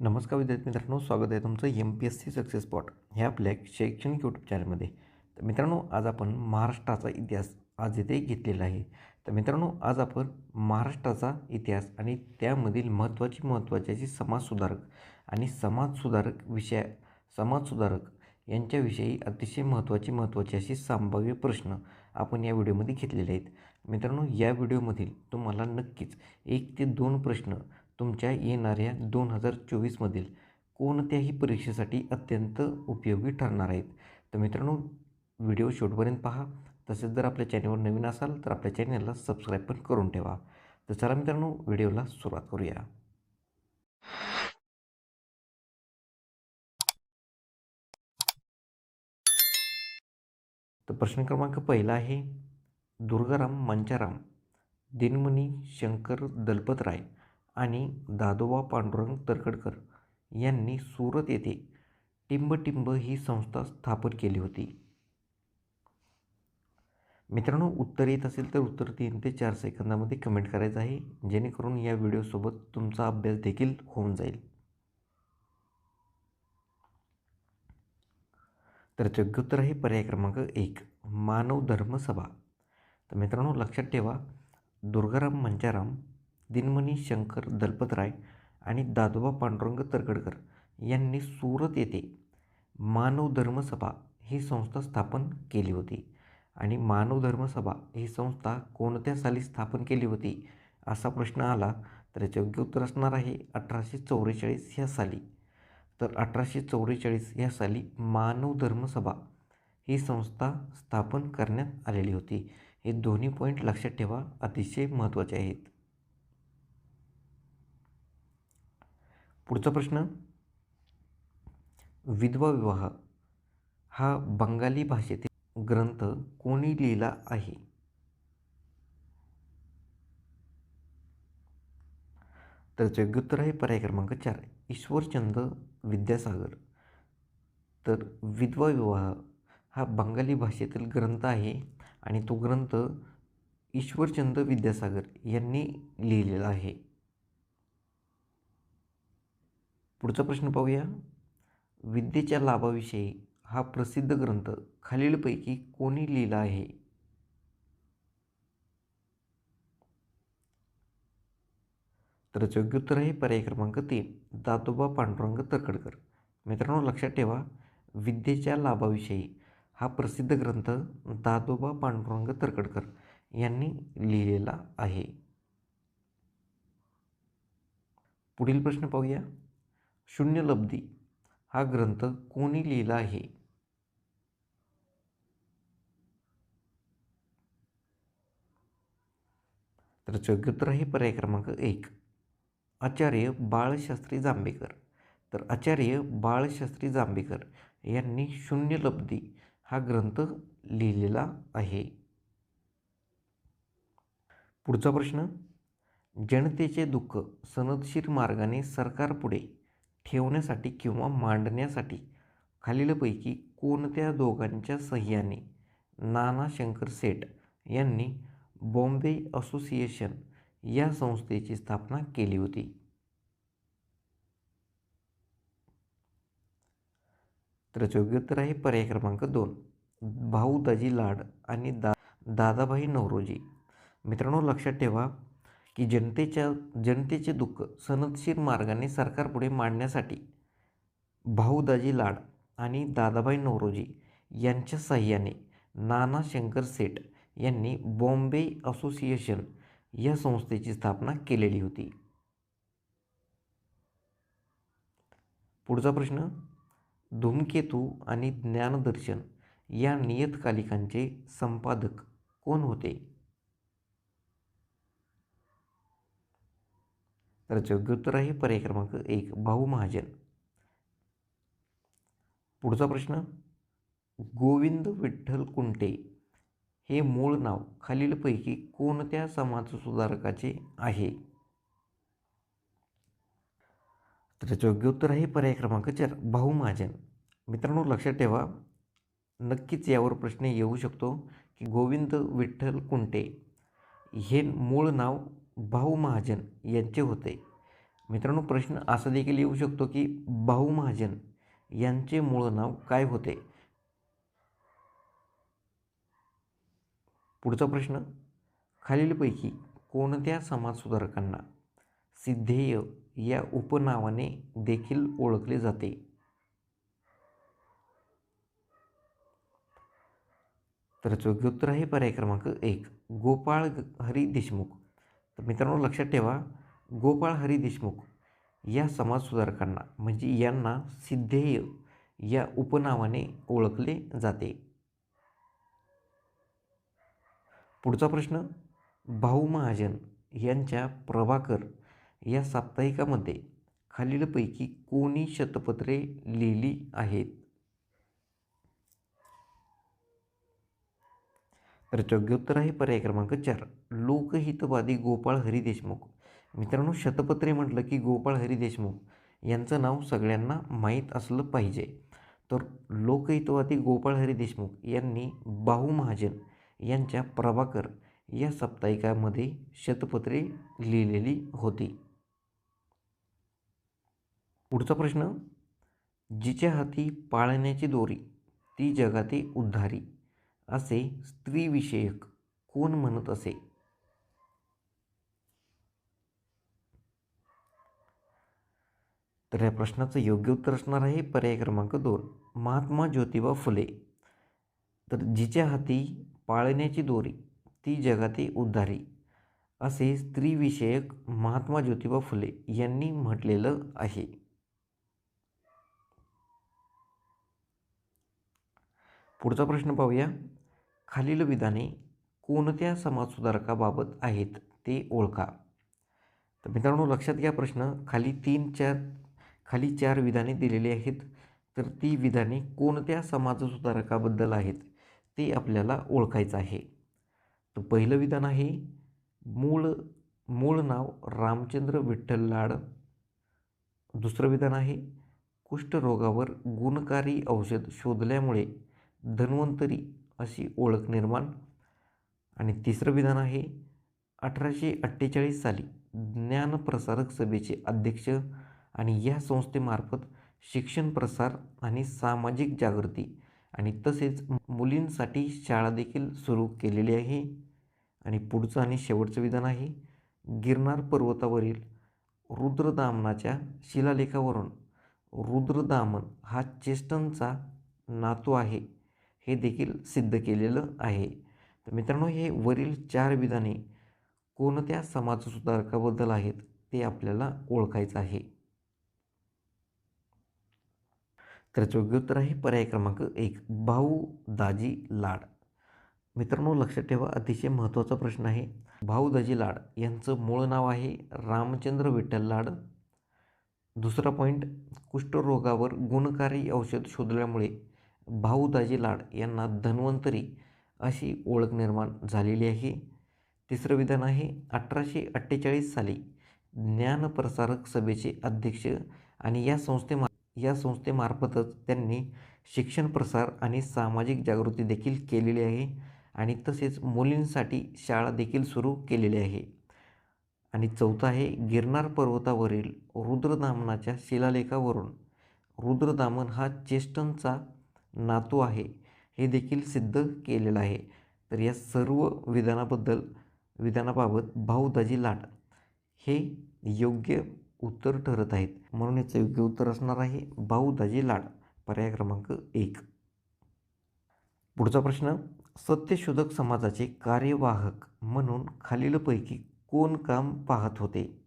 नमस्कार विद्यार्थी मित्रांनो स्वागत आहे तुमचं M P S C success spot ह्या आपल्या शैक्षणिक यूट्यूब चॅनलमध्ये तर मित्रांनो आज आपण महाराष्ट्राचा इतिहास आज येथे घेतलेला आहे. तर मित्रांनो आज आपण महाराष्ट्राचा इतिहास आणि त्यामधील महत्त्वाची महत्त्वाची अशी समाजसुधारक आणि समाजसुधारक विषय समाजसुधारक यांच्याविषयी अतिशय महत्त्वाची महत्त्वाची अशी संभाव्य प्रश्न आपण या व्हिडिओमध्ये घेतलेले आहेत. मित्रांनो या व्हिडिओमधील तुम्हाला नक्कीच एक ते दोन प्रश्न तुमच्या येणाऱ्या दोन हजार चोवीसमधील कोणत्याही परीक्षेसाठी अत्यंत उपयोगी ठरणार आहेत. तर मित्रांनो व्हिडिओ शेवटपर्यंत पहा. तसेच जर आपल्या चॅनलवर नवीन असाल तर आपल्या चॅनलला सबस्क्राईब पण करून ठेवा. तर चला मित्रांनो व्हिडिओला सुरुवात करूया. तर प्रश्न क्रमांक पहिला आहे. दुर्गाराम मंचाराम दिनमणी शंकर दलपतराय आणि दादोबा पांडुरंग तरखडकर यांनी सुरत येथे टिंबटिंब ही संस्था स्थापन केली होती. मित्रांनो उत्तर येत असेल तर उत्तर तीन ते चार सेकंदामध्ये कमेंट करायचं आहे. जेणेकरून या व्हिडिओसोबत तुमचा अभ्यास देखील होऊन जाईल. तर योग्य उत्तर आहे पर्याय क्रमांक एक मानव धर्म सभा तर मित्रांनो लक्षात ठेवा दुर्गाराम मंचाराम दिनमणी शंकर दलपतराय आणि दादोबा पांडुरंग तरखडकर यांनी सुरत येथे मानव धर्मसभा ही संस्था स्थापन केली होती. आणि मानव धर्मसभा ही संस्था कोणत्या साली स्थापन केली होती असा प्रश्न आला तर याचे योग्य उत्तर असणार आहे अठराशे चौवेचाळीस ह्या साली. तर अठराशे चौवेचाळीस ह्या साली मानव धर्मसभा ही संस्था स्थापन करण्यात आलेली होती. हे दोन्ही पॉईंट लक्षात ठेवा अतिशय महत्त्वाचे आहेत. पुढचा प्रश्न. विधवा विवाह हा बंगाली भाषेतील ग्रंथ कोणी लिहिला आहे? तर योग्य उत्तर आहे पर्याय क्रमांक चार ईश्वरचंद विद्यासागर. तर विधवा विवाह हा बंगाली भाषेतील ग्रंथ आहे आणि तो ग्रंथ ईश्वरचंद विद्यासागर यांनी लिहिलेला आहे. पुढचा प्रश्न पाहूया. विद्येच्या लाभाविषयी हा प्रसिद्ध ग्रंथ खालीलपैकी कोणी लिहिला आहे? तर योग्य उत्तर आहे पर्याय क्रमांक तीन दादोबा पांडुरंग तरखडकर. मित्रांनो लक्षात ठेवा विद्येच्या लाभाविषयी हा प्रसिद्ध ग्रंथ दादोबा पांडुरंग तरखडकर यांनी लिहिलेला आहे. पुढील प्रश्न पाहूया. शून्यलब्धी हा ग्रंथ कोणी लिहिला आहे? तर योग्य उत्तर आहे पर्याय क्रमांक एक. आचार्य बाळशास्त्री जांभेकर. तर आचार्य बाळशास्त्री जांभेकर यांनी शून्यलब्धी हा ग्रंथ लिहिलेला आहे. पुढचा प्रश्न. जनतेचे दुःख सनदशीर मार्गाने सरकारपुढे ठेवण्यासाठी किंवा मांडण्यासाठी खालीलपैकी कोणत्या दोघांच्या सह्याने नाना शंकर सेठ यांनी बॉम्बे असोसिएशन या संस्थेची स्थापना केली होती? तर योग्य उत्तर आहे पर्याय क्रमांक दोन. भाऊ दाजी लाड आणि दा दादाभाई नवरोजी. मित्रांनो लक्षात ठेवा की जनतेच्या जनतेचे दुःख सनदशीर मार्गाने सरकारपुढे मांडण्यासाठी भाऊदाजी लाड आणि दादाभाई नवरोजी यांच्या साह्याने नाना शंकर सेठ यांनी बॉम्बे असोसिएशन या संस्थेची स्थापना केलेली होती. पुढचा प्रश्न धूमकेतू आणि ज्ञानदर्शन या नियतकालिकांचे संपादक कोण होते? तर योग्य उत्तर आहे पर्याय क्रमांक एक भाऊ महाजन. पुढचा प्रश्न गोविंद विठ्ठल कुंटे हे मूळ नाव खालीलपैकी कोणत्या समाजसुधारकाचे आहे? तर योग्य उत्तर आहे पर्याय क्रमांक चार भाऊ महाजन. मित्रांनो लक्षात ठेवा नक्कीच यावर प्रश्न येऊ शकतो की गोविंद विठ्ठल कुंटे हे मूळ नाव भाऊ महाजन यांचे होते. मित्रांनो प्रश्न असा देखील येऊ शकतो की भाऊ महाजन यांचे मूळ नाव काय होते? पुढचा प्रश्न खालीलपैकी कोणत्या समाजसुधारकांना सिद्धेय या उपनावाने देखील ओळखले जाते? तर योग्य उत्तर आहे पर्याय क्रमांक एक गोपाळ हरी देशमुख. तर मित्रांनो लक्षात ठेवा गोपाळ हरी देशमुख या समाजसुधारकांना म्हणजे यांना सिद्धेय या उपनावाने ओळखले जाते. पुढचा प्रश्न भाऊ महाजन यांच्या प्रभाकर या साप्ताहिकामध्ये खालीलपैकी कोणी शतपत्रे लिहिली आहेत? तर योग्योत्तर आहे पर्याय क्रमांक चार. लोकहितवादी गोपाळ हरी देशमुख. मित्रांनो शतपत्रे म्हटलं की गोपाळ हरी देशमुख यांचं नाव सगळ्यांना माहीत असलं पाहिजे. तर लोकहितवादी गोपाळ हरी देशमुख यांनी बाहू महाजन यांच्या प्रभाकर या साप्ताहिकामध्ये शतपत्रे लिहिलेली होती. पुढचा प्रश्न जिच्या हाती पाळण्याची दोरी ती जगाती उद्धारी असे स्त्रीविषयक कोण म्हणत असे? तर या प्रश्नाचं योग्य उत्तर असणार आहे पर्याय क्रमांक दोन महात्मा ज्योतिबा फुले. तर जिच्या हाती पाळण्याची दोरी ती जगाती उद्धारी असे स्त्रीविषयक महात्मा ज्योतिबा फुले यांनी म्हटलेलं आहे. पुढचा प्रश्न पाहूया. खालील विधाने कोणत्या समाजसुधारकाबाबत आहेत ते ओळखा. तर मित्रांनो लक्षात घ्या प्रश्न. खाली तीन चार खाली चार विधाने दिलेली आहेत. तर ती विधाने कोणत्या समाजसुधारकाबद्दल आहेत ते आपल्याला ओळखायचं आहे. तर पहिलं विधान आहे मूळ मूळ नाव रामचंद्र विठ्ठल लाड. दुसरं विधान आहे कुष्ठरोगावर गुणकारी औषध शोधल्यामुळे धन्वंतरी अशी ओळख निर्माण. आणि तिसरं विधान आहे अठराशे अठ्ठेचाळीस साली ज्ञानप्रसारक सभेचे अध्यक्ष आणि या संस्थेमार्फत शिक्षण प्रसार आणि सामाजिक जागृती आणि तसेच मुलींसाठी शाळा देखील सुरू केलेली आहे. आणि पुढचं आणि शेवटचं विधान आहे गिरनार पर्वतावरील रुद्रदामनाच्या शिलालेखावरून रुद्रदामन हा चेस्टनचा नातू आहे हे देखील सिद्ध केलेलं आहे. तर मित्रांनो हे वरील चार विधाने कोणत्या समाजसुधारकाबद्दल आहेत ते आपल्याला ओळखायचं आहे. तर योग्य उत्तर आहे पर्याय क्रमांक एक भाऊ दाजी लाड. मित्रांनो लक्षात ठेवा अतिशय महत्त्वाचा प्रश्न आहे. भाऊ दाजी लाड यांचं मूळ नाव आहे रामचंद्र विठ्ठल लाड. दुसरा पॉईंट कुष्ठरोगावर गुणकारी औषध शोधल्यामुळे भाऊ दाजी लाड यांना धन्वंतरी अशी ओळख निर्माण झालेली आहे. तिसरं विधान आहे अठराशे अठ्ठेचाळीस साली ज्ञानप्रसारक सभेचे अध्यक्ष आणि या संस्थेमा या संस्थेमार्फतच त्यांनी शिक्षण प्रसार आणि सामाजिक जागृती देखील केलेली आहे आणि तसेच मुलींसाठी शाळा देखील सुरू केलेली आहे. आणि चौथा आहे गिरनार पर्वतावरील रुद्रदामनाच्या शिलालेखावरून. रुद्रदामन हा चेस्टनचा नातू आहे हे देखील सिद्ध केलेलं आहे. तर या सर्व विधानाबद्दल विधानाबाबत भाऊ दाजी लाट. हे योग्य उत्तर ठरत आहेत. म्हणून याचं योग्य उत्तर असणार आहे भाऊ दाजी लाड. पर्याय क्रमांक एक. पुढचा प्रश्न सत्यशोधक समाजाचे कार्यवाहक म्हणून खालीलपैकी कोण काम पाहत होते?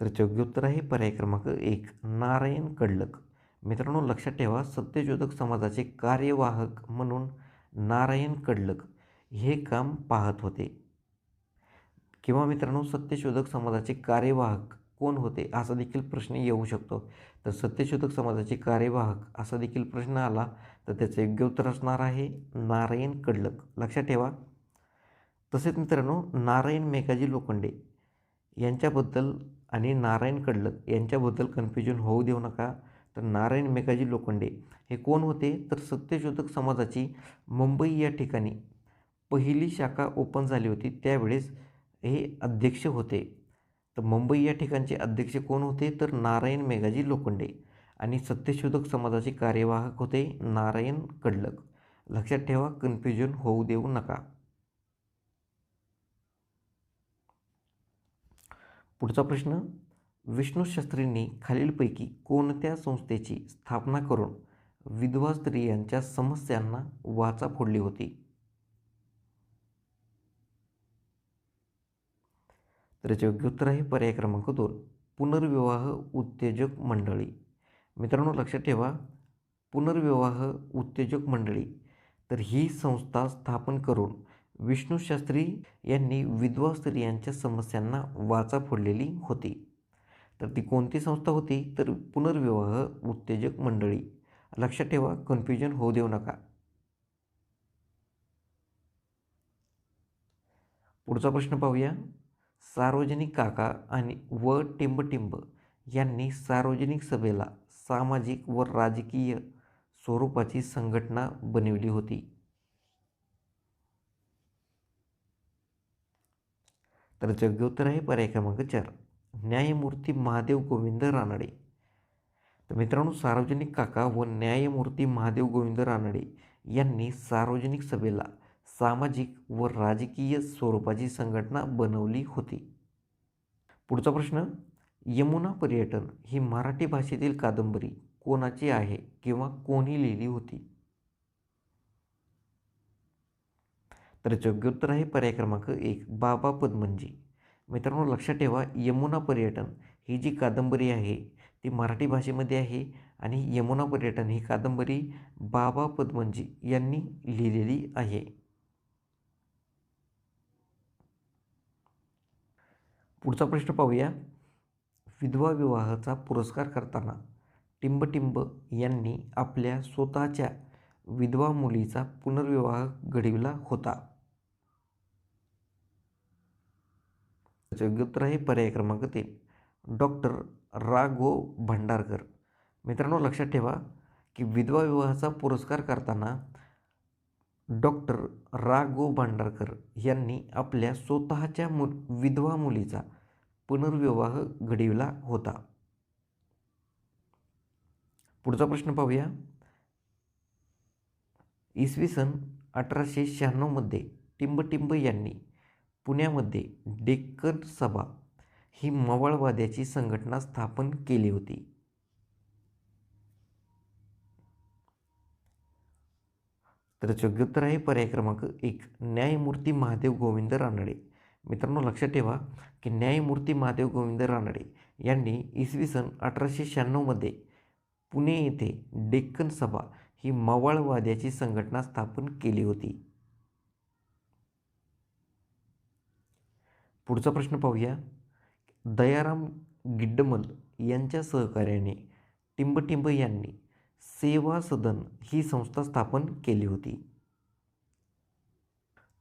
तर योग्य उत्तर आहे पर्याय क्रमांक एक नारायण कडलक. मित्रांनो लक्षात ठेवा सत्यशोधक समाजाचे कार्यवाहक म्हणून नारायण कडलक हे काम पाहत होते. किंवा मित्रांनो सत्यशोधक समाजाचे कार्यवाहक कोण होते असा देखील प्रश्न येऊ शकतो. तर सत्यशोधक समाजाचे कार्यवाहक असा देखील प्रश्न आला तर त्याचं योग्य उत्तर असणार आहे नारायण कडलक. लक्षात ठेवा. तसेच मित्रांनो नारायण मेघाजी लोखंडे यांच्याबद्दल आणि नारायण कडलक यांच्याबद्दल कन्फ्युजन होऊ देऊ नका. तर नारायण मेघाजी लोखंडे हे कोण होते? तर सत्यशोधक समाजाची मुंबई या ठिकाणी पहिली शाखा ओपन झाली होती. त्यावेळेस हे अध्यक्ष होते. तर मुंबई या ठिकाणचे अध्यक्ष कोण होते? तर नारायण मेघाजी लोखंडे आणि सत्यशोधक समाजाचे कार्यवाहक होते नारायण कडलक लक्षात ठेवा कन्फ्युजन होऊ देऊ नका. पुढचा प्रश्न विष्णू शास्त्रींनी खालीलपैकी कोणत्या संस्थेची स्थापना करून विधवा स्त्रियांच्या समस्यांना वाचा फोडली होती? तर याचे योग्य उत्तर आहे पर्याय क्रमांक दोन पुनर्विवाह उत्तेजक मंडळी. मित्रांनो लक्षात ठेवा पुनर्विवाह उत्तेजक मंडळी. तर ही संस्था स्थापन करून विष्णू शास्त्री यांनी विधवा स्त्रियांच्या समस्यांना वाचा फोडलेली होती. तर ती कोणती संस्था होती? तर पुनर्विवाह उत्तेजक मंडळी. लक्षात ठेवा कन्फ्युजन होऊ देऊ नका. पुढचा प्रश्न पाहूया. सार्वजनिक काका आणि व टिंबटिंब यांनी सार्वजनिक सभेला सामाजिक व राजकीय स्वरूपाची संघटना बनविली होती. तर योग्य उत्तर आहे पर्याय क्रमांक चार. न्यायमूर्ती महादेव गोविंद रानडे. तर मित्रांनो सार्वजनिक काका व न्यायमूर्ती महादेव गोविंद रानडे यांनी सार्वजनिक सभेला सामाजिक व राजकीय स्वरूपाची संघटना बनवली होती. पुढचा प्रश्न यमुना पर्यटन ही मराठी भाषेतील कादंबरी कोणाची आहे किंवा कोणी लिहिली होती? तर योग्य उत्तर आहे पर्याय क्रमांक एक बाबा पद्मनजी. मित्रांनो लक्षात ठेवा यमुना पर्यटन ही जी कादंबरी आहे ती मराठी भाषेमध्ये आहे आणि यमुना पर्यटन ही कादंबरी बाबा पद्मनजी यांनी लिहिलेली आहे. पुढचा प्रश्न पाहूया. विधवा विवाहाचा पुरस्कार करताना टिंबटिंब यांनी आपल्या स्वतःच्या विधवा मुलीचा पुनर्विवाह घडविला होता. योग्य उत्तर आहे पर्याय क्रमांक तीन. डॉक्टर रा गो भंडारकर. मित्रांनो लक्षात ठेवा की विधवा विवाहाचा पुरस्कार करताना डॉक्टर रा गो भांडारकर यांनी आपल्या स्वतःच्या मु विधवा मुलीचा पुनर्विवाह घडविला होता. पुढचा प्रश्न पाहूया. इसवी सन अठराशे शहाण्णवमध्ये टिंबटिंब यांनी पुण्यामध्ये डेक्कन सभा ही मवाळवाद्याची संघटना स्थापन केली होती. तर योग्य उत्तर आहे पर्याय क्रमांक एक न्यायमूर्ती महादेव गोविंद रानडे. मित्रांनो लक्षात ठेवा की न्यायमूर्ती महादेव गोविंद रानडे यांनी इसवी सन अठराशे शहाण्णवमध्ये पुणे येथे डेक्कन सभा ही मवाळवाद्याची संघटना स्थापन केली होती. पुढचा प्रश्न पाहूया. दयाराम गिड्डमल यांच्या सहकार्याने टिंबटिंब यांनी सेवा सदन ही संस्था स्थापन केली होती.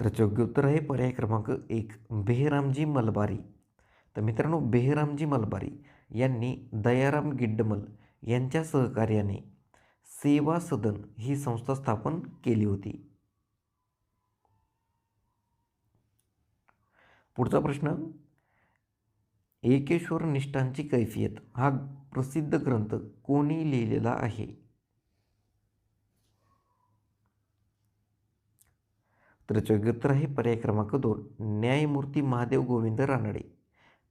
तर योग्य उत्तर आहे पर्याय क्रमांक एक बेहरामजी मलबारी. तर मित्रांनो बेहरामजी मलबारी यांनी दयाराम गिड्डमल यांच्या सहकार्याने सेवा सदन ही संस्था स्थापन केली होती. पुढचा प्रश्न एकेश्वर निष्ठांची कैफियत हा प्रसिद्ध ग्रंथ कोणी लिहिलेला आहे? तर योग्य उत्तर आहे पर्याय क्रमांक दोन न्यायमूर्ती महादेव गोविंद रानडे.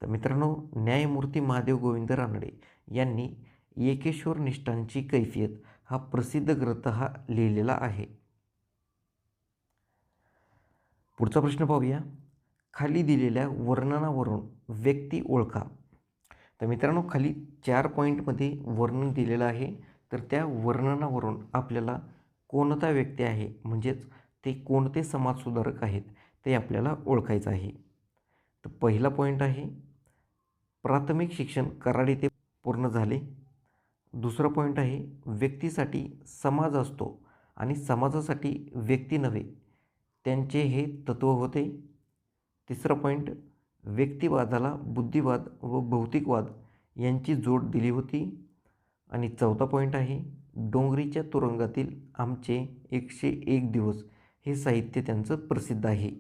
तर मित्रांनो न्यायमूर्ती महादेव गोविंद रानडे यांनी एकेश्वर निष्ठांची कैफियत हा प्रसिद्ध ग्रंथ हा लिहिलेला आहे. पुढचा प्रश्न पाहूया. खाली दिलेल्या वर्णनावरून व्यक्ती ओळखा. तर मित्रांनो खाली चार पॉईंटमध्ये वर्णन दिलेलं आहे. तर त्या वर्णनावरून आपल्याला कोणता व्यक्ती आहे? म्हणजेच ते कोणते समाजसुधारक आहेत ते आपल्याला ओळखायचं आहे. तर पहिला पॉईंट आहे प्राथमिक शिक्षण कराड येथे पूर्ण झाले. दुसरं पॉईंट आहे व्यक्तीसाठी समाज असतो आणि समाजासाठी व्यक्ती नव्हे त्यांचे हे तत्त्व होते. तिसरा पॉईंट व्यक्तिवादाला बुद्धिवाद व भौतिकवाद यांची जोड दिली होती. आणि चौथा पॉईंट आहे डोंगरीच्या तुरुंगातील आमचे एकशे एक दिवस हे साहित्य त्यांचं प्रसिद्ध आहे.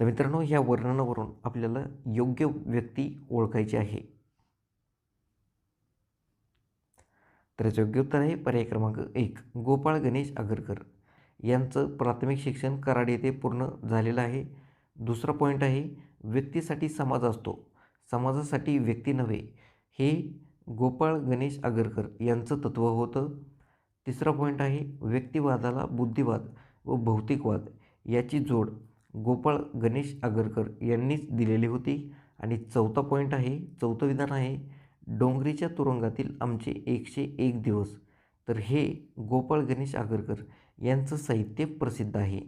तर मित्रांनो ह्या वर्णनावरून आपल्याला योग्य व्यक्ती ओळखायची आहे. तर याचं योग्य उत्तर आहे पर्याय क्रमांक एक गोपाळ गणेश आगरकर. यांचं प्राथमिक शिक्षण कराड येथे पूर्ण झालेलं आहे. दुसरा पॉईंट आहे व्यक्तीसाठी समाज असतो. समाजासाठी व्यक्ती नव्हे. हे गोपाळ गणेश आगरकर यांचं तत्त्व होतं. तिसरा पॉईंट आहे व्यक्तिवादाला बुद्धिवाद व भौतिकवाद याची जोड गोपाळ गणेश आगरकर यांनीच दिलेली होती. आणि चौथा पॉईंट आहे चौथं विधान आहे डोंगरीच्या तुरुंगातील आमचे एकशे एक दिवस. तर हे गोपाळ गणेश आगरकर यांचं साहित्य प्रसिद्ध आहे.